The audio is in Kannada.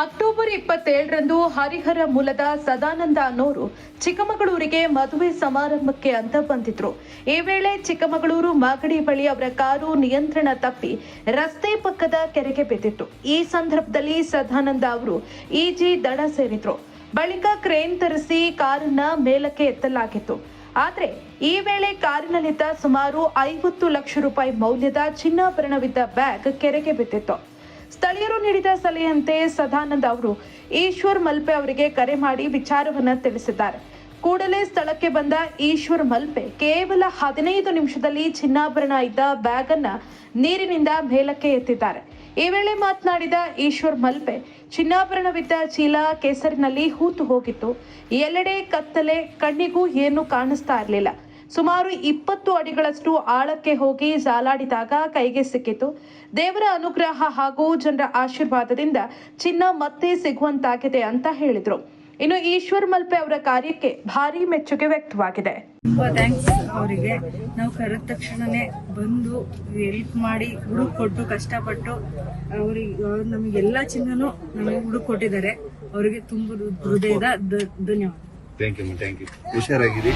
ಅಕ್ಟೋಬರ್ ಇಪ್ಪತ್ತೇಳರಂದು ಹರಿಹರ ಮೂಲದ ಸದಾನಂದ ಅನ್ನೋರು ಚಿಕ್ಕಮಗಳೂರಿಗೆ ಮದುವೆ ಸಮಾರಂಭಕ್ಕೆ ಅಂತ ಬಂದಿದ್ರು. ಈ ವೇಳೆ ಚಿಕ್ಕಮಗಳೂರು ಮಾಗಡಿ ಬಳಿ ಅವರ ಕಾರು ನಿಯಂತ್ರಣ ತಪ್ಪಿ ರಸ್ತೆ ಪಕ್ಕದ ಕೆರೆಗೆ ಬಿದ್ದಿತ್ತು. ಈ ಸಂದರ್ಭದಲ್ಲಿ ಸದಾನಂದ ಅವರು ಈಜಿ ದಡ ಸೇರಿದ್ರು. ಬಳಿಕ ಕ್ರೇನ್ ತರಿಸಿ ಕಾರನ್ನ ಮೇಲಕ್ಕೆ ಎತ್ತಲಾಗಿತ್ತು. ಆದ್ರೆ ಈ ವೇಳೆ ಕಾರಿನಲ್ಲಿದ್ದ ಸುಮಾರು ಐವತ್ತು ಲಕ್ಷ ರೂಪಾಯಿ ಮೌಲ್ಯದ ಚಿನ್ನಾಭರಣವಿದ್ದ ಬ್ಯಾಗ್ ಕೆರೆಗೆ ಬಿದ್ದಿತ್ತು. ಸ್ಥಳೀಯರು ನೀಡಿದ ಸಲಹೆಯಂತೆ ಸದಾನಂದ ಅವರು ಈಶ್ವರ್ ಮಲ್ಪೆ ಅವರಿಗೆ ಕರೆ ಮಾಡಿ ವಿಚಾರವನ್ನ ತಿಳಿಸಿದ್ದಾರೆ. ಕೂಡಲೇ ಸ್ಥಳಕ್ಕೆ ಬಂದ ಈಶ್ವರ್ ಮಲ್ಪೆ ಕೇವಲ ಹದಿನೈದು ನಿಮಿಷದಲ್ಲಿ ಚಿನ್ನಾಭರಣ ಇದ್ದ ಬ್ಯಾಗ್ ಅನ್ನ ನೀರಿನಿಂದ ಮೇಲಕ್ಕೆ ಎತ್ತಿದ್ದಾರೆ. ಈ ವೇಳೆ ಮಾತನಾಡಿದ ಈಶ್ವರ್ ಮಲ್ಪೆ, ಚಿನ್ನಾಭರಣವಿದ್ದ ಚೀಲ ಕೇಸರಿನಲ್ಲಿ ಹೂತು ಹೋಗಿತ್ತು. ಎಲ್ಲೆಡೆ ಕತ್ತಲೆ, ಕಣ್ಣಿಗೂ ಏನು ಕಾಣಿಸ್ತಾ ಇರಲಿಲ್ಲ. ಸುಮಾರು ಇಪ್ಪತ್ತು ಅಡಿಗಳಷ್ಟು ಆಳಕ್ಕೆ ಹೋಗಿ ಜಾಲಾಡಿದಾಗ ಕೈಗೆ ಸಿಕ್ಕಿತು. ದೇವರ ಅನುಗ್ರಹ ಹಾಗೂ ಜನರ ಆಶೀರ್ವಾದದಿಂದ ಚಿನ್ನ ಮತ್ತೆ ಸಿಗುವಂತಾಗಿದೆ ಅಂತ ಹೇಳಿದ್ರು. ಇನ್ನು ಈಶ್ವರ್ ಮಲ್ಪೆ ಅವರ ಕಾರ್ಯಕ್ಕೆ ಭಾರಿ ಮೆಚ್ಚುಗೆ ವ್ಯಕ್ತವಾಗಿದೆ. ತುಂಬಾ ಥ್ಯಾಂಕ್ಸ್ ಅವರಿಗೆ. ನಾವು ಕರೆದ ತಕ್ಷಣನೇ ಬಂದು ಹೆಲ್ಪ್ ಮಾಡಿ ಹುಡುಕ್ ಕೊಟ್ಟು ಕಷ್ಟಪಟ್ಟು ಅವ್ರಿಗೆ ಅವ್ರು ನಮಗೆಲ್ಲ ಚಿನ್ನನು ನಮಗೆ ಹುಡುಕ್ ಕೊಟ್ಟಿದ್ದಾರೆ ಅವರಿಗೆ ತುಂಬ ಹೃದಯದ ಧನ್ಯವಾದ. Thank you thank you ಹುಷಾರಾಗಿರಿ.